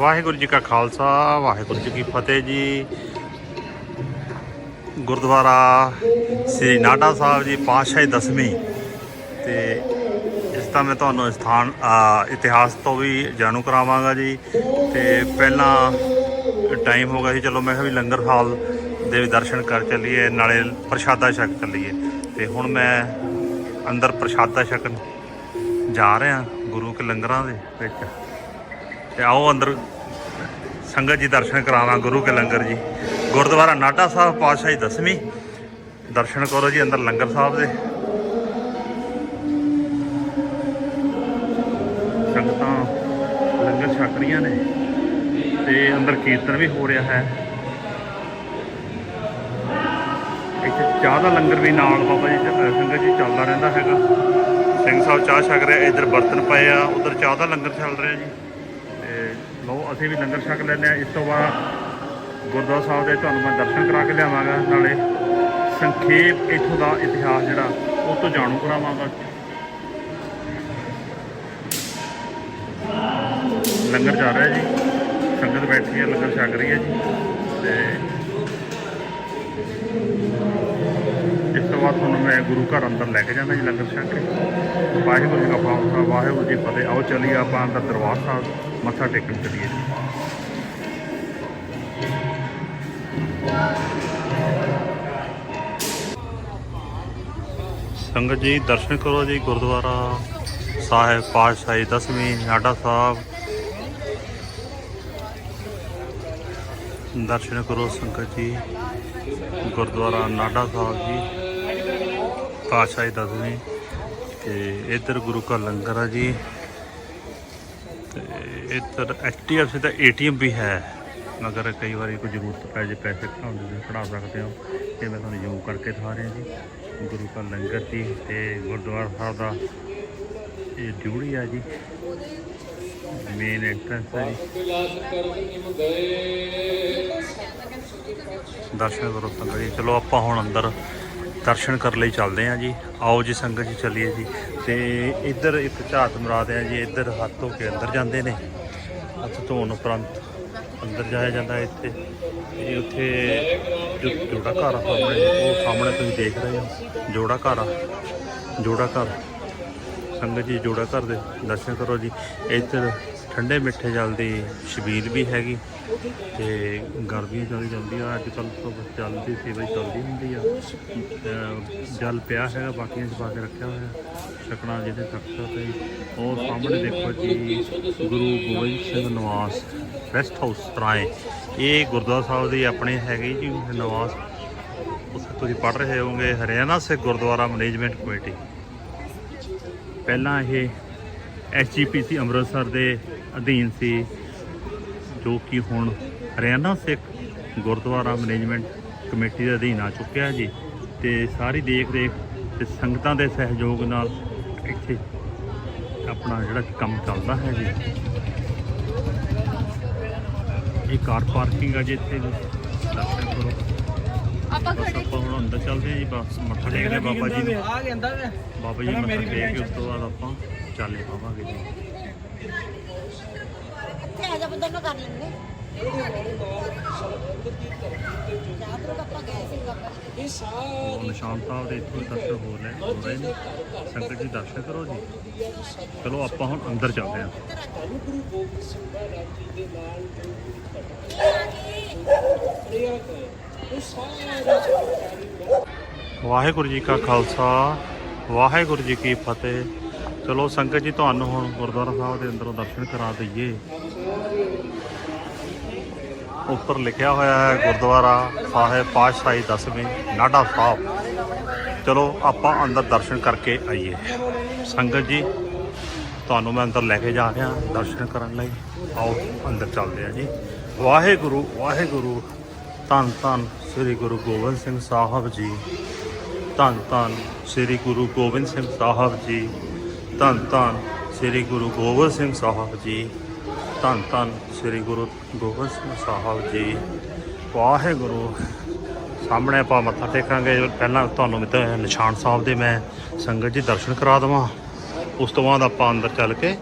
ਵਾਹਿਗੁਰੂ ਜੀ ਕਾ ਖਾਲਸਾ, ਵਾਹਿਗੁਰੂ ਜੀ ਕੀ ਫਤਿਹ ਜੀ। ਗੁਰਦੁਆਰਾ ਸ੍ਰੀ ਨਾਡਾ ਸਾਹਿਬ ਜੀ, ਪਾਤਸ਼ਾਹੀ ਦਸਵੀਂ। ਤੇ ਇਸ ਦਾ ਮੈਂ ਤੁਹਾਨੂੰ ਸਥਾਨ ਇਤਿਹਾਸ ਤੋਂ ਵੀ ਜਾਣੂ ਕਰਾਵਾਂਗਾ ਜੀ। ਤੇ ਪਹਿਲਾਂ ਟਾਈਮ ਹੋ ਗਿਆ ਸੀ, ਚਲੋ ਮੈਂ ਕਿਹਾ ਵੀ ਲੰਗਰ ਹਾਲ ਦੇ ਵੀ ਦਰਸ਼ਨ ਕਰ ਚੱਲੀਏ, ਨਾਲੇ ਪ੍ਰਸ਼ਾਦਾ ਛਕ ਚੱਲੀਏ। ਤੇ ਹੁਣ ਮੈਂ ਅੰਦਰ ਪ੍ਰਸ਼ਾਦਾ ਛਕਣ ਜਾ ਰਿਹਾ, ਗੁਰੂ ਕੇ ਲੰਗਰਾਂ ਦੇ ਵਿੱਚ। ਤੇ ਆਓ ਅੰਦਰ ਸੰਗਤ ਜੀ ਦਰਸ਼ਨ ਕਰਾਵਾਂ, ਗੁਰੂ ਕੇ ਲੰਗਰ ਜੀ। ਗੁਰਦੁਆਰਾ ਨਾਡਾ ਸਾਹਿਬ ਪਾਤਸ਼ਾਹੀ ਦਸਵੀਂ। ਦਰਸ਼ਨ ਕਰੋ ਜੀ ਅੰਦਰ ਲੰਗਰ ਸਾਹਿਬ ਦੇ। ਸੰਗਤਾਂ ਲੰਗਰ ਛਕ ਰਹੀਆਂ ਨੇ ਤੇ ਅੰਦਰ ਕੀਰਤਨ ਵੀ ਹੋ ਰਿਹਾ ਹੈ। ਇੱਥੇ ਚਾਹ ਦਾ ਲੰਗਰ ਵੀ ਨਾਲ ਬਾਬਾ ਜੀ ਸੰਗਤ ਜੀ ਚੱਲਦਾ ਰਹਿੰਦਾ ਹੈਗਾ। ਸਿੰਘ ਸਾਹਿਬ ਚਾਹ ਛਕ ਰਿਹਾ, ਇੱਧਰ ਬਰਤਨ ਪਏ ਆ, ਉਧਰ ਚਾਹ ਦਾ ਲੰਗਰ ਚੱਲ ਰਿਹਾ ਜੀ। ਅਸੀਂ ਵੀ ਲੰਗਰ ਛਕ ਲੈਂਦੇ ਆ ਇਸ ਤੋਂ ਬਾਅਦ ਗੁਰਦੁਆਰਾ ਸਾਹਿਬ ਦੇ ਤੁਹਾਨੂੰ ਮੈਂ ਦਰਸ਼ਨ ਕਰਾ ਕੇ ਲਿਆਵਾਂਗਾ। ਨਾਲੇ ਸੰਖੇਪ ਇੱਥੋਂ ਦਾ ਇਤਿਹਾਸ ਜਿਹੜਾ, ਉਹ ਤੋਂ ਜਾਣੂ ਕਰਾਵਾਂਗਾ। ਲੰਗਰ ਜਾ ਰਿਹਾ ਜੀ। ਸੰਗਤ ਬੈਠੀ ਹੈ, ਲੰਗਰ ਛਕ ਰਹੀ ਹੈ ਜੀ। ਤੇ ਇਸ ਤੋਂ ਬਾਅਦ ਤੁਹਾਨੂੰ ਮੈਂ ਗੁਰੂ ਘਰ ਅੰਦਰ ਲੈ ਕੇ ਜਾਂਦਾ ਜੀ ਲੰਗਰ ਛਕ ਕੇ। ਵਾਹਿਗੁਰੂ ਜੀ ਕਾ ਖਾਲਸਾ, ਵਾਹਿਗੁਰੂ ਜੀ ਫਤਿਹ। ਆਓ, ਚੱਲੀਏ ਆਪਾਂ ਅੰਦਰ ਦਰਬਾਰ ਸਾਹਿਬ। ਮੱਥਾ ਟੇਕਣ ਚੱਲੀਏ। ਸੰਗਤ ਜੀ, ਦਰਸ਼ਨ ਕਰੋ ਜੀ, ਗੁਰਦੁਆਰਾ ਸਾਹਿਬ, ਪਾਤਸ਼ਾਹੀ, ਦਸਵੀਂ, ਨਾਡਾ ਸਾਹਿਬ। ਦਰਸ਼ਨ ਕਰੋ ਸੰਗਤ ਜੀ, ਗੁਰਦੁਆਰਾ ਨਾਡਾ ਸਾਹਿਬ ਜੀ, ਪਾਤਸ਼ਾਹੀ, ਦਸਵੀਂ ਤੇ ਇੱਧਰ ਗੁਰੂ ਘਰ ਲੰਗਰ ਆ ਜੀ। ਇੱਧਰ ਐਚਡੀਐਫਸੀ ਦਾ ਏਟੀਐਮ ਵੀ ਹੈ। ਮਗਰ ਕਈ ਵਾਰੀ ਕੋਈ ਜ਼ਰੂਰਤ ਪੈ ਜੇ, ਪੈਸੇ ਕਢਾਉਣ ਦੀ ਤੁਸੀਂ ਕਢਾ ਸਕਦੇ ਹੋ। ਇਹ ਮੈਂ ਤੁਹਾਨੂੰ ਜ਼ੂਮ ਕਰਕੇ ਦਿਖਾ ਰਿਹਾ ਜੀ। ਗੁਰੂ ਘਰ ਲੰਗਰ ਜੀ ਤੇ ਗੁਰਦੁਆਰਾ ਸਾਹਿਬ ਦਾ ਇਹ ਡਿਊੜੀ ਆ ਜੀ। ਮੇਨ ਐਂਟਰੈਂਸ ਹੈ ਜੀ। ਦਰਸ਼ਨ ਕਰੋ ਸੰਗਤ ਜੀ। ਚਲੋ ਆਪਾਂ ਹੁਣ ਅੰਦਰ ਦਰਸ਼ਨ ਕਰਨ ਲਈ ਚੱਲਦੇ ਹਾਂ ਜੀ। ਆਓ ਜੀ ਸੰਗਤ ਜੀ, ਚੱਲੀਏ ਜੀ। ਤੇ ਇੱਧਰ ਇੱਕ ਝਾਤ ਮਰਾਦ ਹੈ ਜੀ। ਇੱਧਰ ਹੱਥ ਧੋ ਕੇ ਅੰਦਰ ਜਾਂਦੇ ਨੇ। ਹੱਥ ਧੋਣ ਉਪਰੰਤ ਅੰਦਰ ਜਾਇਆ ਜਾਂਦਾ ਹੈ ਇੱਥੇ। ਇਹ ਉੱਥੇ ਜੋ ਜੋੜਾ ਘਰ ਆ ਸਾਹਮਣੇ, ਉਹ ਸਾਹਮਣੇ ਤੁਸੀਂ ਦੇਖ ਰਹੇ ਹੋ। ਜੋੜਾ ਘਰ ਆ। ਜੋੜਾ ਘਰ। ਸੰਗਤ ਜੀ ਜੋੜਾ ਘਰ ਦੇ ਦਰਸ਼ਨ ਕਰੋ ਜੀ। ਇੱਧਰ ਠੰਡੇ ਮਿੱਠੇ ਜਲ ਦੀ ਸ਼ਬੀਲ ਵੀ ਹੈਗੀ ਤੇ ਗਰਮੀ ਚੱਲ ਜਾਂਦੀ ਆ, ਅੱਜ ਕੱਲ੍ਹ ਤੋਂ ਚੱਲਦੀ ਸੇਵਾ ਚੱਲਦੀ ਹੁੰਦੀ ਆ। ਜਲ ਪਿਆ ਹੈਗਾ, ਬਾਕੀਆਂ 'ਚ ਪਾ ਕੇ ਰੱਖਿਆ ਹੋਇਆ, ਛਕਣਾ ਜਿਹਦੇ ਤਖਤ ਤੇ ਉਹ ਸਾਹਮਣੇ ਦੇਖੋ ਜੀ, ਗੁਰੂ ਗੋਬਿੰਦ ਸਿੰਘ ਨਿਵਾਸ ਰੈਸਟ ਹਾਊਸ ਸਰਾਏ ਇਹ ਗੁਰਦੁਆਰਾ ਸਾਹਿਬ ਦੀ ਆਪਣੇ ਹੈਗੀ ਜੀ ਨਿਵਾਸ। ਉੱਥੇ ਤੁਸੀਂ ਪੜ੍ਹ ਰਹੇ ਹੋਵੋਗੇ, ਹਰਿਆਣਾ ਸਿੱਖ ਗੁਰਦੁਆਰਾ ਮੈਨੇਜਮੈਂਟ ਕਮੇਟੀ। ਪਹਿਲਾਂ ਇਹ ਐਸਜੀਪੀਸੀ ਅੰਮ੍ਰਿਤਸਰ ਦੇ ਅਧੀਨ ਸੀ ਜੋ ਕਿ ਹੁਣ ਹਰਿਆਣਾ ਸਿੱਖ ਗੁਰਦੁਆਰਾ ਮੈਨੇਜਮੈਂਟ ਕਮੇਟੀ ਦੇ ਅਧੀਨ ਆ ਚੁੱਕਿਆ ਜੀ। ਤੇ ਸਾਰੀ ਦੇਖ ਰੇਖ ਤੇ ਸੰਗਤਾਂ ਦੇ ਸਹਿਯੋਗ ਨਾਲ ਇੱਥੇ ਆਪਣਾ ਜਿਹੜਾ ਕੰਮ ਚੱਲਦਾ ਹੈ ਜੀ। ਇਹ ਕਾਰ ਪਾਰਕਿੰਗ ਆ ਜੀ ਇੱਥੇ ਦਰਸ਼ਨ ਕਰੋ। ਆਪਾਂ ਖੜੇ ਆਪਾਂ ਹੁਣ ਅੰਦਰ ਚੱਲਦੇ ਹਾਂ ਜੀ ਬਸ ਮੱਥਾ ਟੇਕਦੇ ਹਾਂ ਬਾਬਾ ਜੀ ਨੂੰ। ਆ ਕਹਿੰਦਾ ਵੇ ਬਾਬਾ ਜੀ ਨੂੰ ਮੱਥਾ ਟੇਕ ਕੇ ਉਸ ਤੋਂ ਬਾਅਦ ਆਪਾਂ ਚੱਲੇ ਪਾਵਾਂਗੇ। ਜੀ ਇੱਥੇ ਆ ਜਾ ਬੰਦਾ ਨੂੰ ਕਰ ਲੈਣੇ ਜਾਤਰੂ ਕੱਪਾ ਗਏ ਸੀ ਕੱਪਾ ਉਹ ਨਿਸ਼ਾਨ ਸਾਹਿਬ ਦੇ ਇੱਥੋਂ ਦਰਸ਼ਨ ਹੋ ਰਹੇ ਹੋ ਰਹੇ ਨੇ। ਸੰਗਤ ਜੀ ਦਰਸ਼ਨ ਕਰੋ ਜੀ। ਚਲੋ ਆਪਾਂ ਹੁਣ ਅੰਦਰ ਚੱਲਦੇ ਹਾਂ। ਵਾਹਿਗੁਰੂ ਜੀ ਕਾ ਖਾਲਸਾ ਵਾਹਿਗੁਰੂ ਜੀ ਕੀ ਫਤਿਹ। ਚਲੋ ਸੰਗਤ ਜੀ, ਤੁਹਾਨੂੰ ਹੁਣ ਗੁਰਦੁਆਰਾ ਸਾਹਿਬ ਦੇ ਅੰਦਰੋਂ ਦਰਸ਼ਨ ਕਰਾ ਦਈਏ। ਉੱਪਰ ਲਿਖਿਆ ਹੋਇਆ ਹੈ, ਗੁਰਦੁਆਰਾ ਸਾਹਿਬ ਪਾਤਸ਼ਾਹੀ ਦਸਵੀਂ ਨਾਡਾ ਸਾਹਿਬ। ਚਲੋ, ਆਪਾਂ ਅੰਦਰ ਦਰਸ਼ਨ ਕਰਕੇ ਆਈਏ। ਸੰਗਤ ਜੀ, ਤੁਹਾਨੂੰ ਮੈਂ ਅੰਦਰ ਲੈ ਕੇ ਜਾ ਰਿਹਾ, ਦਰਸ਼ਨ ਕਰਨ ਲਈ। ਆਓ, ਅੰਦਰ ਚੱਲਦੇ ਹਾਂ ਜੀ। ਵਾਹਿਗੁਰੂ ਵਾਹਿਗੁਰੂ, ਧੰਨ ਧੰਨ ਸ੍ਰੀ ਗੁਰੂ ਗੋਬਿੰਦ ਸਿੰਘ ਸਾਹਿਬ ਜੀ। ਧੰਨ ਧੰਨ ਸ੍ਰੀ ਗੁਰੂ ਗੋਬਿੰਦ ਸਿੰਘ ਸਾਹਿਬ ਜੀ। ਧੰਨ ਧੰਨ ਸ੍ਰੀ ਗੁਰੂ ਗੋਬਿੰਦ ਸਿੰਘ ਸਾਹਿਬ ਜੀ। ਧੰਨ ਧੰਨ ਸ੍ਰੀ ਗੁਰੂ ਗੋਬਿੰਦ ਸਿੰਘ ਸਾਹਿਬ ਜੀ। ਵਾਹਿਗੁਰੂ। ਸਾਹਮਣੇ ਆਪਾਂ ਮੱਥਾ ਟੇਕਾਂਗੇ। ਪਹਿਲਾਂ ਤੁਹਾਨੂੰ ਮਿੱਤ ਨਿਸ਼ਾਨ ਸਾਹਿਬ ਦੇ ਮੈਂ ਸੰਗਤ ਜੀ ਦਰਸ਼ਨ ਕਰਾ ਦੇਵਾਂ। ਉਸ ਤੋਂ ਬਾਅਦ ਆਪਾਂ ਅੰਦਰ ਚੱਲ ਕੇ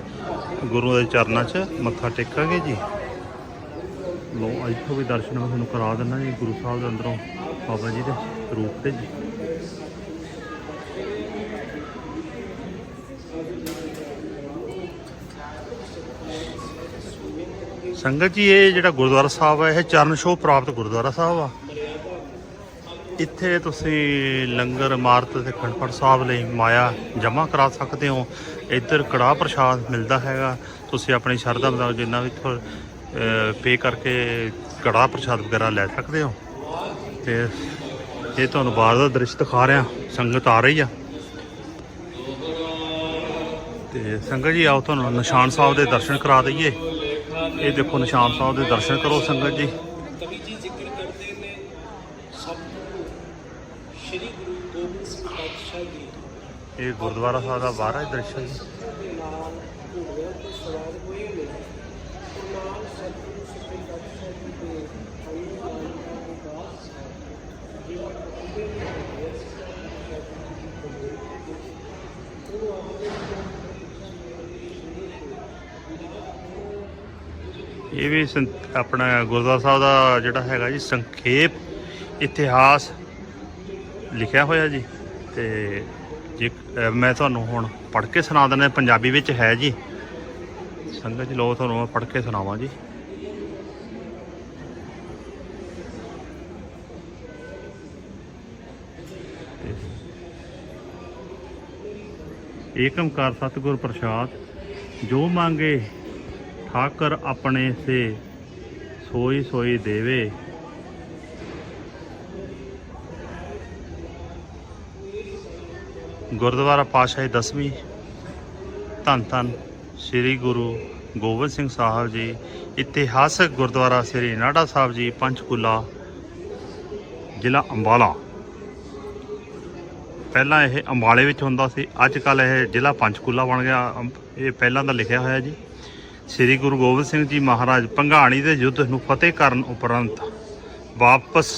ਗੁਰੂ ਦੇ ਚਰਨਾਂ 'ਚ ਮੱਥਾ ਟੇਕਾਂਗੇ ਜੀ। ਲੋ ਇੱਥੋਂ ਵੀ ਦਰਸ਼ਨ ਮੈਂ ਤੁਹਾਨੂੰ ਕਰਾ ਦਿੰਦਾ ਜੀ, ਗੁਰੂ ਸਾਹਿਬ ਦੇ ਅੰਦਰੋਂ ਬਾਬਾ ਜੀ ਦੇ ਰੂਪ ਤੇ ਜੀ। ਸੰਗਤ ਜੀ, ਇਹ ਜਿਹੜਾ ਗੁਰਦੁਆਰਾ ਸਾਹਿਬ ਹੈ ਇਹ ਚਰਨ ਛੋਹ ਪ੍ਰਾਪਤ ਗੁਰਦੁਆਰਾ ਸਾਹਿਬ ਆ। ਇੱਥੇ ਤੁਸੀਂ ਲੰਗਰ ਇਮਾਰਤ ਤੇ ਖੰਡਪੜ ਸਾਹਿਬ ਲਈ ਮਾਇਆ ਜਮ੍ਹਾਂ ਕਰਾ ਸਕਦੇ ਹੋ। ਇੱਧਰ ਕੜਾਹ ਪ੍ਰਸ਼ਾਦ ਮਿਲਦਾ ਹੈਗਾ। ਤੁਸੀਂ ਆਪਣੀ ਸ਼ਰਧਾ ਮੁਤਾਬਕ ਜਿੰਨਾ ਵੀ ਪੇ ਕਰਕੇ ਕੜਾਹ ਪ੍ਰਸ਼ਾਦ ਵਗੈਰਾ ਲੈ ਸਕਦੇ ਹੋ। ਤੇ ਇਹ ਤੁਹਾਨੂੰ ਬਾਹਰ ਦਾ ਦ੍ਰਿਸ਼ ਦਿਖਾ ਰਿਹਾ। ਸੰਗਤ ਆ ਰਹੀ ਆ। ਤੇ ਸੰਗਤ ਜੀ, ਆਓ ਤੁਹਾਨੂੰ ਨਿਸ਼ਾਨ ਸਾਹਿਬ ਦੇ ਦਰਸ਼ਨ ਕਰਾ ਦਈਏ। ਇਹ ਦੇਖੋ ਨਿਸ਼ਾਨ ਸਾਹਿਬ ਦੇ ਦਰਸ਼ਨ ਕਰੋ ਸੰਗਤ ਜੀ। ਕਵੀ ਜੀ ਜ਼ਿਕਰ ਕਰਦੇ ਨੇ ਸਭ ਸ਼੍ਰੀ ਗੁਰੂ ਗੋਬਿੰਦ ਸਿੰਘ ਪਾਤਸ਼ਾਹ ਜੀ ਇਹ ਗੁਰਦੁਆਰਾ ਸਾਹਿਬ ਦਾ ਬਾਹਰ ਹੈ ਦ੍ਰਿਸ਼ ਹੈ ਜੀ। ਉਹ ਆਪਣੇ ਇਹ ਵੀ ਸੰ- ਆਪਣਾ ਗੁਰਦੁਆਰਾ ਸਾਹਿਬ ਦਾ ਜਿਹੜਾ ਹੈਗਾ ਜੀ ਸੰਖੇਪ ਇਤਿਹਾਸ ਲਿਖਿਆ ਹੋਇਆ ਜੀ। ਤੇ ਜੇ ਮੈਂ ਤੁਹਾਨੂੰ ਹੁਣ ਪੜ੍ਹ ਕੇ ਸੁਣਾ ਦਿੰਦਾ, ਪੰਜਾਬੀ ਵਿੱਚ ਹੈ ਜੀ। ਸੰਗਤ ਜੀ ਲੋ ਤੁਹਾਨੂੰ ਮੈਂ ਪੜ੍ਹ ਕੇ ਸੁਣਾਵਾਂ ਜੀ। ਏਕਮਕਾਰ ਸਤਿਗੁਰ ਪ੍ਰਸਾਦ, ਜੋ ਮੰਗੇ ਠਾਕਰ ਆਪਣੇ ਸੇ ਸੋਈ ਸੋਈ ਦੇਵੇ। ਗੁਰਦੁਆਰਾ ਪਾਤਸ਼ਾਹੀ ਦਸਵੀਂ, ਧੰਨ ਧੰਨ ਸ੍ਰੀ ਗੁਰੂ ਗੋਬਿੰਦ ਸਿੰਘ ਸਾਹਿਬ ਜੀ। ਇਤਿਹਾਸਕ ਗੁਰਦੁਆਰਾ ਸ੍ਰੀ ਨਾਡਾ ਸਾਹਿਬ ਜੀ, ਪੰਚਕੂਲਾ, ਜ਼ਿਲ੍ਹਾ ਅੰਬਾਲਾ। ਪਹਿਲਾਂ ਇਹ ਅੰਬਾਲੇ ਵਿੱਚ ਹੁੰਦਾ ਸੀ, ਅੱਜ ਕੱਲ ਇਹ ਜ਼ਿਲ੍ਹਾ ਪੰਚਕੂਲਾ ਬਣ ਗਿਆ। ਅੰਬ- ਇਹ ਪਹਿਲਾਂ ਦਾ ਲਿਖਿਆ ਹੋਇਆ ਜੀ। ਸ੍ਰੀ ਗੁਰੂ ਗੋਬਿੰਦ ਸਿੰਘ ਜੀ ਮਹਾਰਾਜ ਭੰਗਾਣੀ ਦੇ ਯੁੱਧ ਨੂੰ ਫਤਿਹ ਕਰਨ ਉਪਰੰਤ ਵਾਪਸ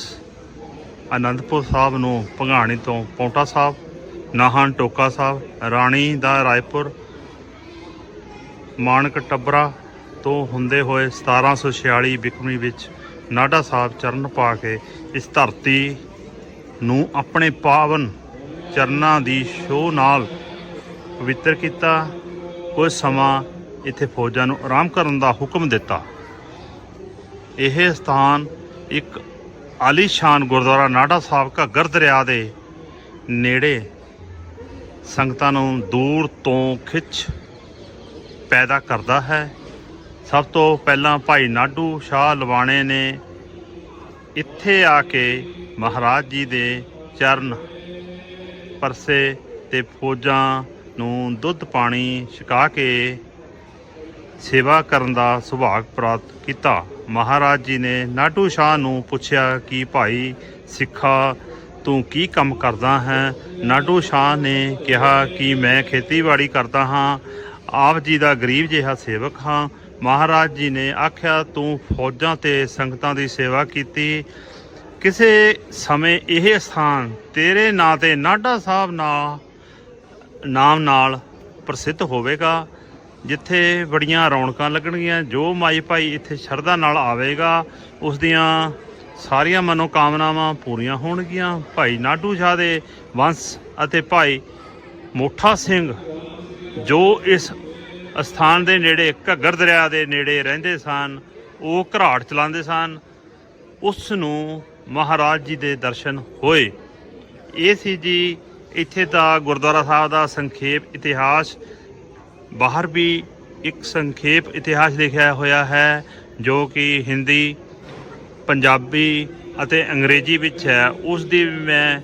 ਅਨੰਦਪੁਰ ਸਾਹਿਬ ਨੂੰ ਭੰਗਾਣੀ ਤੋਂ ਪੌਂਟਾ ਸਾਹਿਬ, ਨਾਹਨ ਟੋਕਾ ਸਾਹਿਬ, ਰਾਣੀ ਦਾ ਰਾਏਪੁਰ, ਮਾਨਕ ਟੱਬਰਾ ਤੋਂ ਹੁੰਦੇ ਹੋਏ 1746 ਬਿਕਮੀ ਵਿੱਚ ਨਾਡਾ ਸਾਹਿਬ ਚਰਨ ਪਾ ਕੇ ਇਸ ਧਰਤੀ ਨੂੰ ਆਪਣੇ ਪਾਵਨ ਚਰਨਾਂ ਦੀ ਸ਼ੋਅ ਨਾਲ ਪਵਿੱਤਰ ਕੀਤਾ। ਕੁਝ ਸਮਾਂ ਇੱਥੇ ਫੌਜਾਂ ਨੂੰ ਆਰਾਮ ਕਰਨ ਦਾ ਹੁਕਮ ਦਿੱਤਾ। ਇਹ ਸਥਾਨ ਇੱਕ ਆਲੀਸ਼ਾਨ ਗੁਰਦੁਆਰਾ ਨਾਡਾ ਸਾਹਿਬ ਘੱਗਰ ਦਰਿਆ ਦੇ ਨੇੜੇ ਸੰਗਤਾਂ ਨੂੰ ਦੂਰ ਤੋਂ ਖਿੱਚ ਪੈਦਾ ਕਰਦਾ ਹੈ। ਸਭ ਤੋਂ ਪਹਿਲਾਂ ਭਾਈ ਨਾਡੂ ਸ਼ਾਹ ਲਵਾਣੇ ਨੇ ਇੱਥੇ ਆ ਕੇ ਮਹਾਰਾਜ ਜੀ ਦੇ ਚਰਨ ਪਰਸੇ ਤੇ ਫੌਜਾਂ ਨੂੰ ਦੁੱਧ ਪਾਣੀ ਛਕਾ ਕੇ ਸੇਵਾ ਕਰਨ ਦਾ ਸੁਭਾਗ ਪ੍ਰਾਪਤ ਕੀਤਾ। ਮਹਾਰਾਜ ਜੀ ਨੇ ਨਾਟੂ ਸ਼ਾਹ ਨੂੰ ਪੁੱਛਿਆ ਕਿ, ਭਾਈ ਸਿੱਖਾ, ਤੂੰ ਕੀ ਕੰਮ ਕਰਦਾ ਹੈ? ਨਾਟੂ ਸ਼ਾਹ ਨੇ ਕਿਹਾ ਕਿ, ਮੈਂ ਖੇਤੀਬਾੜੀ ਕਰਦਾ ਹਾਂ। ਆਪ ਜੀ ਦਾ ਗਰੀਬ ਜਿਹਾ ਸੇਵਕ ਹਾਂ। ਮਹਾਰਾਜ ਜੀ ਨੇ ਆਖਿਆ, ਤੂੰ ਫੌਜਾਂ ਤੇ ਸੰਗਤਾਂ ਦੀ ਸੇਵਾ ਕੀਤੀ। ਕਿਸੇ ਸਮੇਂ ਇਹ ਸਥਾਨ ਤੇਰੇ ਨਾਂ ਤੇ ਨਾਢਾ ਸਾਹਿਬ ਨਾ, ਨਾਮ ਨਾਲ ਪ੍ਰਸਿੱਧ ਹੋਵੇਗਾ। ਜਿੱਥੇ ਬੜੀਆਂ ਰੌਣਕਾਂ ਲੱਗਣਗੀਆਂ, ਜੋ ਮਾਈ ਭਾਈ ਇੱਥੇ ਸ਼ਰਧਾ ਨਾਲ ਆਵੇਗਾ, ਉਸ ਦੀਆਂ ਸਾਰੀਆਂ ਮਨੋਕਾਮਨਾਵਾਂ ਪੂਰੀਆਂ ਹੋਣਗੀਆਂ। ਭਾਈ ਨਾਡੂ ਸ਼ਾਹ ਦੇ ਵੰਸ਼ ਅਤੇ ਭਾਈ ਮੋਠਾ ਸਿੰਘ, ਜੋ ਇਸ ਅਸਥਾਨ ਦੇ ਨੇੜੇ, ਘੱਗਰ ਦਰਿਆ ਦੇ ਨੇੜੇ ਰਹਿੰਦੇ ਸਨ, ਉਹ ਘਰਾਟ ਚਲਾਉਂਦੇ ਸਨ। ਉਸ ਨੂੰ ਮਹਾਰਾਜ ਜੀ ਦੇ ਦਰਸ਼ਨ ਹੋਏ। ਇਹ ਸੀ ਜੀ, ਇੱਥੇ ਦਾ ਗੁਰਦੁਆਰਾ ਸਾਹਿਬ ਦਾ ਸੰਖੇਪ ਇਤਿਹਾਸ। ਬਾਹਰ ਵੀ ਇੱਕ ਸੰਖੇਪ ਇਤਿਹਾਸ ਲਿਖਿਆ ਹੋਇਆ ਹੈ, ਜੋ ਕਿ ਹਿੰਦੀ, ਪੰਜਾਬੀ ਅਤੇ ਅੰਗਰੇਜ਼ੀ ਵਿੱਚ ਹੈ। ਉਸ ਦੀ ਮੈਂ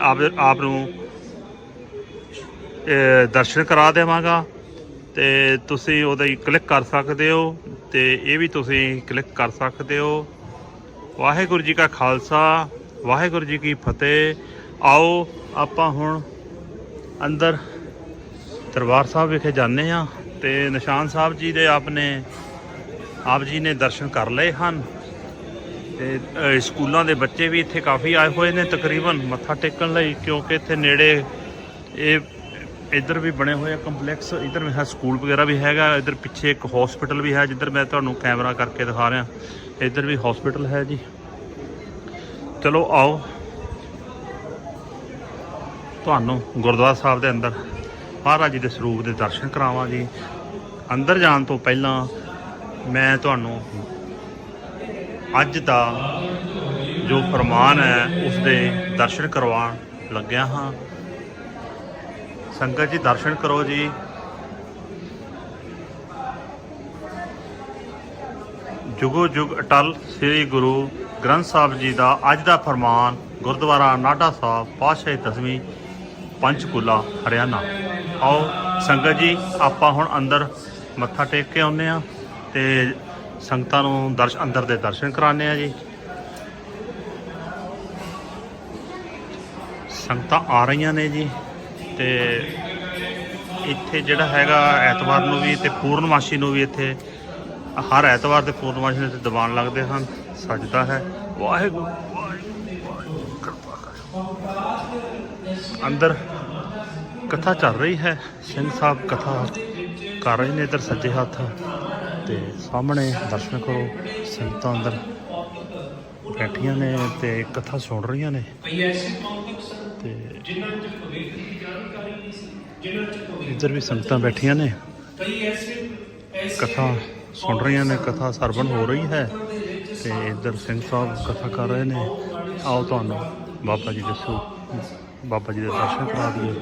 ਆਪ ਆਪ ਨੂੰ ਦਰਸ਼ਨ ਕਰਾ ਦੇਵਾਂਗਾ ਤੇ ਤੁਸੀਂ ਉਹਦਾ ਹੀ ਕਲਿੱਕ ਕਰ ਸਕਦੇ ਹੋ ਤੇ ਇਹ ਵੀ ਤੁਸੀਂ ਕਲਿੱਕ ਕਰ ਸਕਦੇ ਹੋ। ਵਾਹਿਗੁਰੂ ਜੀ ਕਾ ਖਾਲਸਾ, ਵਾਹਿਗੁਰੂ ਜੀ ਕੀ ਫਤਿਹ। ਆਓ ਆਪਾਂ ਹੁਣ ਅੰਦਰ ਦਰਬਾਰ ਸਾਹਿਬ ਵਿਖੇ ਜਾਂਦੇ ਆ ਤੇ ਨਿਸ਼ਾਨ ਸਾਹਿਬ ਜੀ ਦੇ ਆਪਨੇ ਆਪ ਜੀ ਨੇ ਦਰਸ਼ਨ ਕਰ ਲਏ ਹਨ ਤੇ ਸਕੂਲਾਂ ਦੇ ਬੱਚੇ ਵੀ ਇੱਥੇ ਕਾਫੀ ਆਏ ਹੋਏ ਨੇ ਤਕਰੀਬਨ ਮੱਥਾ ਟੇਕਣ ਲਈ ਕਿਉਂਕਿ ਇੱਥੇ ਨੇੜੇ ਇਹ ਇੱਧਰ ਵੀ ਬਣੇ ਹੋਏ ਆ ਕੰਪਲੈਕਸ, ਇੱਧਰ ਵੀ ਹੈ ਸਕੂਲ ਵਗੈਰਾ ਵੀ ਹੈਗਾ, ਇੱਧਰ ਪਿੱਛੇ ਇੱਕ ਹਸਪੀਟਲ ਵੀ ਹੈ ਜਿੱਧਰ ਮੈਂ ਤੁਹਾਨੂੰ ਕੈਮਰਾ ਕਰਕੇ ਦਿਖਾ ਰਿਹਾ, ਇੱਧਰ ਵੀ ਹਸਪੀਟਲ ਹੈ ਜੀ। ਚਲੋ ਆਓ। ਤੁਹਾਨੂੰ ਗੁਰਦੁਆਰਾ ਸਾਹਿਬ ਦੇ ਅੰਦਰ ਮਹਾਰਾਜ ਜੀ ਦੇ ਸਰੂਪ ਦੇ ਦਰਸ਼ਨ ਕਰਾਵਾਂ ਜੀ। ਅੰਦਰ ਜਾਣ ਤੋਂ ਪਹਿਲਾਂ ਮੈਂ ਤੁਹਾਨੂੰ ਅੱਜ ਦਾ ਜੋ ਫਰਮਾਨ ਹੈ, ਉਸ ਦੇ ਦਰਸ਼ਨ ਕਰਵਾਉਣ ਲੱਗਿਆ ਹਾਂ। ਸੰਗਤ ਜੀ, ਦਰਸ਼ਨ ਕਰੋ ਜੀ। ਜੁਗੋ ਜੁਗ ਅਟਲ ਸ੍ਰੀ ਗੁਰੂ ਗ੍ਰੰਥ ਸਾਹਿਬ ਜੀ ਦਾ ਅੱਜ ਦਾ ਫਰਮਾਨ ਗੁਰਦੁਆਰਾ ਨਾਢਾ ਸਾਹਿਬ, ਪਾਤਸ਼ਾਹੀ ਦਸਵੀਂ ਪੰਚਕੂਲਾ ਹਰਿਆਣਾ। ਆਓ ਸੰਗਤ ਜੀ ਆਪਾਂ ਹੁਣ ਅੰਦਰ ਮੱਥਾ ਟੇਕ ਕੇ ਆਉਂਦੇ ਆ ਤੇ ਸੰਗਤਾਂ ਨੂੰ ਦਰਸ਼ ਅੰਦਰ ਦੇ ਦਰਸ਼ਨ ਕਰਾਉਂਦੇ ਆ ਜੀ। ਸੰਗਤਾਂ ਆ ਰਹੀਆਂ ਨੇ ਜੀ ਤੇ ਇੱਥੇ ਜਿਹੜਾ ਹੈਗਾ ਐਤਵਾਰ ਨੂੰ ਵੀ ਤੇ ਪੂਰਨਮਾਸ਼ੀ ਨੂੰ ਵੀ ਇੱਥੇ ਹਰ ਐਤਵਾਰ ਤੇ ਪੂਰਨਮਾਸ਼ੀ ਨੂੰ ਇੱਥੇ ਦੀਵਾਨ ਲੱਗਦੇ ਹਨ। ਸਜਦਾ ਹੈ। ਵਾਹਿਗੁਰੂ ਵਾਹਿਗੁਰੂ, ਵਾਹਿਗੁਰੂ, ਕਿਰਪਾ ਕਰ। ਅੰਦਰ ਕਥਾ ਚੱਲ ਰਹੀ ਹੈ। ਸਿੰਘ ਸਾਹਿਬ ਕਥਾ ਕਰ ਰਹੇ ਨੇ ਇੱਧਰ ਸੱਜੇ ਹੱਥ ਤੇ ਸਾਹਮਣੇ ਦਰਸ਼ਨ ਕਰੋ, ਸੰਗਤਾਂ ਅੰਦਰ ਬੈਠੀਆਂ ਨੇ ਤੇ ਕਥਾ ਸੁਣ ਰਹੀਆਂ ਨੇ। ਕਈ ਤੇ ਜਿਨ੍ਹਾਂ ਇੱਧਰ ਵੀ ਸੰਗਤਾਂ ਬੈਠੀਆਂ ਨੇ। ਕਥਾ ਸੁਣ ਰਹੀਆਂ ਨੇ, ਕਥਾ ਸਰਵਣ ਹੋ ਰਹੀ ਹੈ ਤੇ ਇੱਧਰ ਸਿੰਘ ਸਾਹਿਬ ਕਥਾ ਕਰ ਰਹੇ ਨੇ। ਆਓ ਤੁਹਾਨੂੰ ਬਾਬਾ ਜੀ ਦੱਸੋ। ਬਾਬਾ ਜੀ ਦੇ ਦਰਸ਼ਨ ਕਰਾ ਦਈਏ।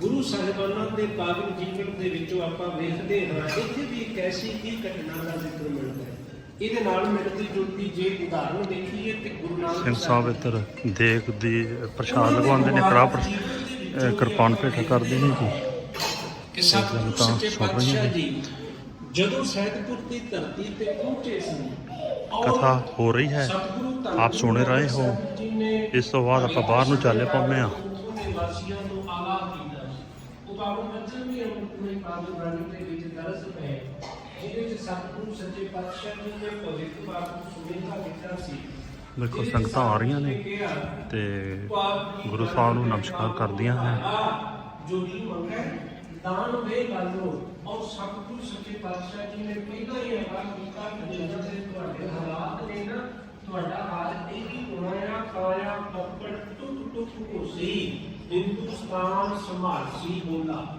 ਗੁਰੂ ਸਾਹਿਬਾਨਾਂ ਦੇ ਪਾਵਨ ਜੀਵਨ ਦੇ ਵਿੱਚੋਂ ਆਪਾਂ ਵੇਖਦੇ ਹਾਂ ਇੱਥੇ ਵੀ ਇੱਕ ਐਸੀ ਹੀ ਘਟਨਾ ਦਾ ਜ਼ਿਕਰ ਮਿਲਦਾ ਹੈ। ਇਹਦੇ ਨਾਲ ਮਿਲਦੀ ਜੁਲਦੀ ਜੇ ਉਦਾਹਰਣ ਦੇਖੀਏ ਤੇ ਗੁਰੂ ਨਾਨਕ ਸਿੰਘ ਸਾਹਿਬ ਇੱਧਰ ਦੇਗ ਦੀ ਪ੍ਰਸ਼ਾਦ ਲਗਵਾਉਂਦੇ ਨੇ ਅਹ ਕਿਰਪਾਨ ਭੇਟ ਕਰਦੇ ਨੇ ਜੀ। ਕਿ ਸਤਿਗੁਰੂ ਸੱਚੇ ਪਾਤਸ਼ਾਹ। ਜੀ ਜਦੋਂ ਸੈਦਪੁਰ ਦੀ ਧਰਤੀ ਤੇ ਪਹੁੰਚੇ ਸਨ ਕਥਾ ਹੋ ਰਹੀ ਹੈ। ਆਪ ਸੁਣ ਰਹੇ ਹੋ। ਇਸ ਤੋਂ ਬਾਅਦ ਆਪਾਂ ਬਾਹਰ ਨੂੰ ਚੱਲੇ ਪਾਉਂਦੇ ਆ ਦੇ ਵਾਸੀਆਂ ਨੂੰ ਆਗਾਹ ਕੀਤਾ। ਉਹ ਪਾਵਨ ਵਚਨ ਵੀ ਅੰਮ੍ਰਿਤਮਈ ਪਾਵਨ ਬਾਣੀ ਦੇ ਵਿੱਚ ਦਰਜ ਹੈ ਜਿਹਦੇ ਵਿੱਚ ਸਤਿਗੁਰੂ ਸੱਚੇ ਪਾਤਸ਼ਾਹ ਜੀ ਨੇ ਭਵਿੱਖ ਬਾਤ ਸੁਨੇਹਾ ਦਿੱਤਾ ਸੀ। ਦੇਖੋ ਸੰਗਤਾਂ ਆ ਰਹੀਆਂ ਨੇ ਤੇ ਗੁਰੂ ਸਾਹਿਬ ਨੂੰ ਨਮਸਕਾਰ ਕਰਦੀਆਂ ਨੇ। ਜੋ ਨਹੀਂ ਮੰਗੈ ਦਾਨ ਵੇ ਲਾਲੋ ਔਰ ਸਤਿਗੁਰੂ ਸੱਚੇ ਪਾਤਸ਼ਾਹ ਜੀ ਨੇ ਪਹਿਲਾਂ ਹੀ ਆਗਾਹ ਕੀਤਾ ਕਿ ਜਦੋਂ ਦੇ ਤੁਹਾਡੇ ਹਾਲਾਤ ਨੇ ਨਾ ਤੁਹਾਡਾ ਹਾਲ ਇਹ ਹੀ ਹੋਣਾ ਆ ਕਾਇਆ ਪੱਪੜ ਟੁੱਟ ਟੁੱਟ ਹੋਸੀ ਹਿੰਦੁਸਤਾਨ ਸੰਭਾਲਸੀ ਬੋਲਾ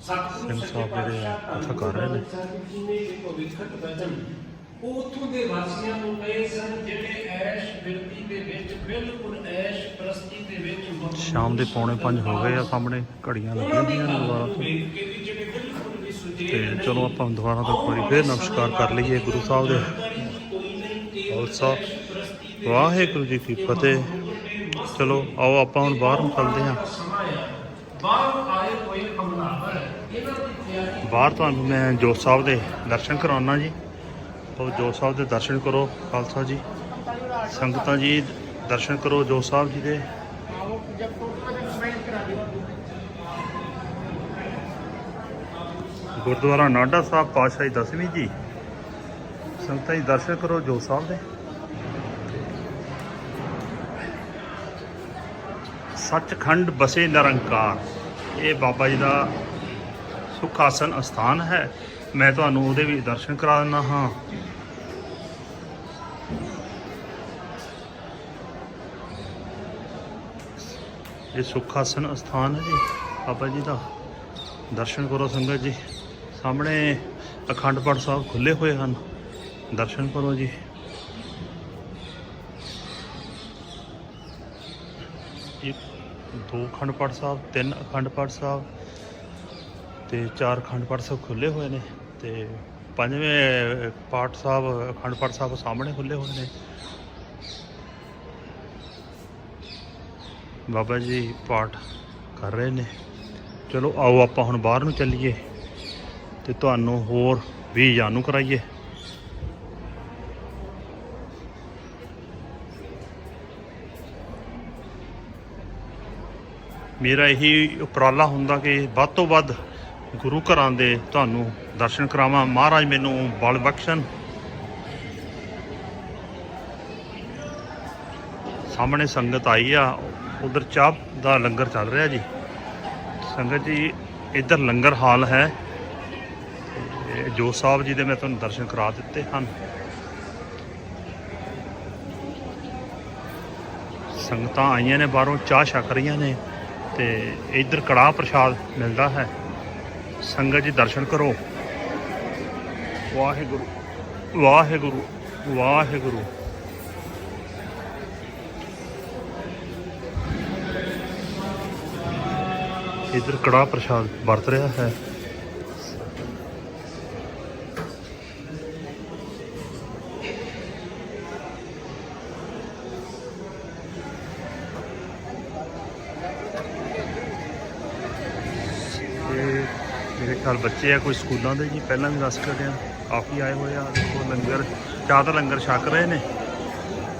ਸਤਿਗੁਰੂ ਸੱਚੇ ਪਾਤਸ਼ਾਹ ਕਥਾ ਕਰ ਰਹੇ ਨੇ। ਜੀ ਨੇ ਇੱਕ ਵਿਖਤ ਵਚਨ ਉਹ ਉੱਥੋਂ ਦੇ ਵਾਸੀਆਂ ਨੂੰ ਕਹੇ ਸਨ ਜਿਹੜੇ ਐਸ਼ ਬਿਰਤੀ ਦੇ ਵਿੱਚ ਬਿਲਕੁਲ ਐਸ਼ ਪ੍ਰਸਤੀ ਦੇ ਵਿੱਚ ਸ਼ਾਮ ਦੇ ਪੌਣੇ 5 ਹੋ ਗਏ ਆ ਸਾਹਮਣੇ ਘੜੀਆਂ ਲੱਗੀਆਂ ਨੇ ਦੁਬਾਰਾ ਤੋਂ ਚਲੋ ਆਪਾਂ ਦੁਬਾਰਾ ਤੋਂ ਇੱਕ ਵਾਰੀ ਫੇਰ ਨਮਸਕਾਰ ਕਰ ਲਈਏ ਗੁਰੂ ਸਾਹਿਬ ਦੇ। ਖਾਲਸਾ ਵਾਹਿਗੁਰੂ ਜੀ ਕੀ ਫਤਿਹ। ਚਲੋ, ਆਓ ਆਪਾਂ ਹੁਣ ਬਾਹਰ ਨੂੰ ਚੱਲਦੇ ਹਾਂ। ਬਾਹਰ ਬਾਹਰ ਤੁਹਾਨੂੰ ਮੈਂ ਜੋਤ ਸਾਹਿਬ ਦੇ ਦਰਸ਼ਨ ਕਰਾਉਣਾ ਜੀ। ਉਹ ਜੋਤ ਸਾਹਿਬ ਦੇ ਦਰਸ਼ਨ ਕਰੋ, ਖਾਲਸਾ ਜੀ। ਸੰਗਤਾਂ ਜੀ, ਦਰਸ਼ਨ ਕਰੋ ਜੋਤ ਸਾਹਿਬ ਜੀ ਦੇ। ਗੁਰਦੁਆਰਾ ਨਾਡਾ ਸਾਹਿਬ ਪਾਤਸ਼ਾਹੀ ਦਸਵੀਂ ਜੀ। ਸੰਗਤਾਂ ਜੀ, ਦਰਸ਼ਨ ਕਰੋ ਜੋਤ ਸਾਹਿਬ ਦੇ। ਸੱਚਖੰਡ ਬਸੇ ਨਿਰੰਕਾਰ। ਇਹ ਬਾਬਾ ਜੀ ਦਾ ਸੁਖ ਆਸਨ ਅਸਥਾਨ ਹੈ। ਮੈਂ ਤੁਹਾਨੂੰ ਉਹਦੇ ਵੀ ਦਰਸ਼ਨ ਕਰਾ ਦਿੰਦਾ ਹਾਂ। ਇਹ ਸੁਖ ਆਸਨ ਅਸਥਾਨ ਹੈ ਜੀ, ਬਾਬਾ ਜੀ ਦਾ। ਦਰਸ਼ਨ ਕਰੋ ਸੰਗਤ ਜੀ। ਸਾਹਮਣੇ ਅਖੰਡ ਪਾਠ ਸਾਹਿਬ ਖੁੱਲੇ ਹੋਏ ਹਨ। ਦਰਸ਼ਨ ਕਰੋ ਜੀ। ਇੱਕ ਦੋ ਅਖੰਡ ਪਾਠ ਸਾਹਿਬ, ਤਿੰਨ ਅਖੰਡ ਪਾਠ ਸਾਹਿਬ ਤੇ ਚਾਰ ਅਖੰਡ ਪਾਠ ਸਾਹਿਬ ਖੁੱਲੇ ਹੋਏ ਨੇ ਤੇ ਪੰਜਵੇਂ ਪਾਠ ਸਾਹਿਬ, ਅਖੰਡ ਪਾਠ ਸਾਹਿਬ ਸਾਹਮਣੇ ਖੁੱਲੇ ਹੋਏ ਨੇ। ਬਾਬਾ ਜੀ ਪਾਠ ਕਰ ਰਹੇ ਨੇ। ਚਲੋ ਆਓ ਆਪਾਂ ਹੁਣ ਬਾਹਰ ਨੂੰ ਚੱਲੀਏ ਤੇ ਤੁਹਾਨੂੰ ਹੋਰ ਵੀ ਜਾਣੂ ਕਰਾਈਏ। ਮੇਰਾ ਇਹੀ ਉਪਰਾਲਾ ਹੁੰਦਾ ਕਿ ਵੱਧ ਤੋਂ ਵੱਧ ਗੁਰੂ ਘਰਾਂ ਦੇ ਤੁਹਾਨੂੰ ਦਰਸ਼ਨ ਕਰਾਵਾਂ। ਮਹਾਰਾਜ ਮੈਨੂੰ ਬਲ ਬਖਸ਼ਣ। ਸਾਹਮਣੇ ਸੰਗਤ ਆਈ ਆ। ਉਧਰ ਚਾਹ ਦਾ ਲੰਗਰ ਚੱਲ ਰਿਹਾ ਜੀ। ਸੰਗਤ ਜੀ, ਇੱਧਰ ਲੰਗਰ ਹਾਲ ਹੈ। ਤੇ ਜੋ ਸਾਹਿਬ ਜੀ ਦੇ ਮੈਂ ਤੁਹਾਨੂੰ ਦਰਸ਼ਨ ਕਰਾ ਦਿੱਤੇ ਹਨ। ਸੰਗਤਾਂ ਆਈਆਂ ਨੇ ਬਾਹਰੋਂ, ਚਾਹ ਛਕ ਰਹੀਆਂ ਨੇ। ਤੇ ਇੱਧਰ ਕੜਾਹ ਪ੍ਰਸ਼ਾਦ ਮਿਲਦਾ ਹੈ। ਸੰਗਤ ਜੀ ਦਰਸ਼ਨ ਕਰੋ। ਵਾਹਿਗੁਰੂ ਵਾਹਿਗੁਰੂ ਵਾਹਿਗੁਰੂ। ਇੱਧਰ ਕੜਾਹ ਪ੍ਰਸ਼ਾਦ ਵਰਤ ਰਿਹਾ ਹੈ ਤੇ ਮੇਰੇ ਖਿਆਲ ਬੱਚੇ ਆ, ਕੋਈ ਸਕੂਲਾਂ ਦੇ ਜੀ, ਪਹਿਲਾਂ ਵੀ ਦੱਸ ਕੇ ਆ। ਕਾਫੀ ਆਏ ਹੋਏ ਆ, ਦੇਖੋ ਲੰਗਰ, ਚਾਹ ਦਾ ਲੰਗਰ ਛਕ ਰਹੇ ਨੇ।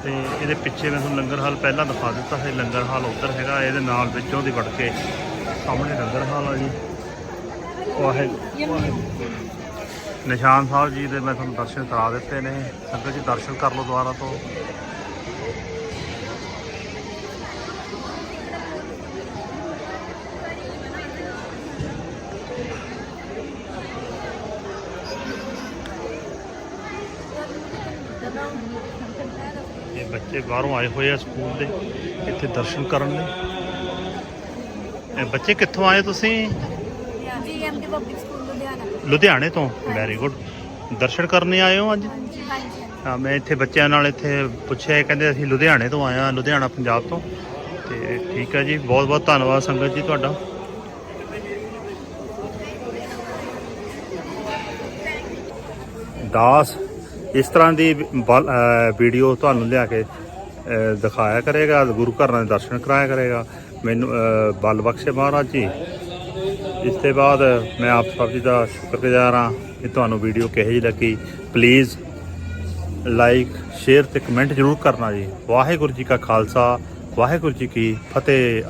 ਤੇ ਇਹਦੇ ਪਿੱਛੇ ਮੈਂ ਤੁਹਾਨੂੰ ਲੰਗਰ ਹਾਲ ਪਹਿਲਾਂ ਦਿਖਾ ਦਿੱਤਾ ਹੈ ਲੰਗਰ ਹਾਲ ਉੱਧਰ ਹੈਗਾ, ਇਹਦੇ ਨਾਲ ਵਿੱਚੋਂ ਦੀ ਵੜ ਕੇ ਸਾਹਮਣੇ ਲੰਗਰ ਹਾਲ ਆ ਜੀ। ਵਾਹਿਗੁਰੂ। ਨਿਸ਼ਾਨ ਸਾਹਿਬ ਜੀ ਦੇ ਮੈਂ ਤੁਹਾਨੂੰ ਦਰਸ਼ਨ ਕਰਾ ਦਿੱਤੇ ਨੇ। ਸੰਗਤ ਜੀ, ਦਰਸ਼ਨ ਕਰ ਲਓ ਦੁਬਾਰਾ ਤੋਂ। ਬੱਚੇ ਬਾਹਰੋਂ ਆਏ ਹੋਏ ਆ ਸਕੂਲ ਦੇ ਇੱਥੇ ਦਰਸ਼ਨ ਕਰਨ ਲਈ। ਇਹ ਬੱਚੇ ਕਿੱਥੋਂ ਆਏ ਤੁਸੀਂ? ਜੀਐਮ ਦੇ ਪਬਲਿਕ ਸਕੂਲ ਲੁਧਿਆਣਾ। ਲੁਧਿਆਣੇ ਤੋਂ? ਵੈਰੀ ਗੁੱਡ ਦਰਸ਼ਨ ਕਰਨੇ ਆਏ ਹੋ ਅੱਜ? ਹਾਂਜੀ ਹਾਂਜੀ। ਹਾਂ ਮੈਂ ਇੱਥੇ ਬੱਚਿਆਂ ਨਾਲ ਇੱਥੇ ਪੁੱਛਿਆ ਕਹਿੰਦੇ ਅਸੀਂ ਲੁਧਿਆਣੇ ਤੋਂ ਆਏ ਹਾਂ ਲੁਧਿਆਣਾ ਪੰਜਾਬ ਤੋਂ। ਤੇ ਠੀਕ ਹੈ ਜੀ ਬਹੁਤ ਬਹੁਤ ਧੰਨਵਾਦ ਸੰਗਤ ਜੀ ਤੁਹਾਡਾ। ਦਾਸ ਇਸ ਤਰ੍ਹਾਂ ਦੀ ਵੀਡੀਓ ਤੁਹਾਨੂੰ ਲਿਆ ਕੇ ਦਿਖਾਇਆ ਕਰੇਗਾ, ਗੁਰੂ ਘਰਾਂ ਦੇ ਦਰਸ਼ਨ ਕਰਾਇਆ ਕਰੇਗਾ। ਮੈਨੂੰ, ਅਹ, ਬਲ ਬਖਸ਼ੇ ਮਹਾਰਾਜ ਜੀ। ਇਸ ਤੋਂ ਬਾਅਦ ਮੈਂ ਆਪ ਸਭ ਜੀ ਦਾ ਸ਼ੁਕਰਗੁਜ਼ਾਰ ਹਾਂ ਕਿ ਤੁਹਾਨੂੰ ਵੀਡੀਓ ਕਿਹੋ ਜਿਹੀ ਲੱਗੀ। ਪਲੀਜ਼ ਲਾਈਕ ਸ਼ੇਅਰ ਤੇ ਕਮੈਂਟ ਜ਼ਰੂਰ ਕਰਨਾ ਜੀ। ਵਾਹਿਗੁਰੂ ਜੀ ਕਾ ਖਾਲਸਾ, ਵਾਹਿਗੁਰੂ ਜੀ ਕੀ ਫਤਿਹ।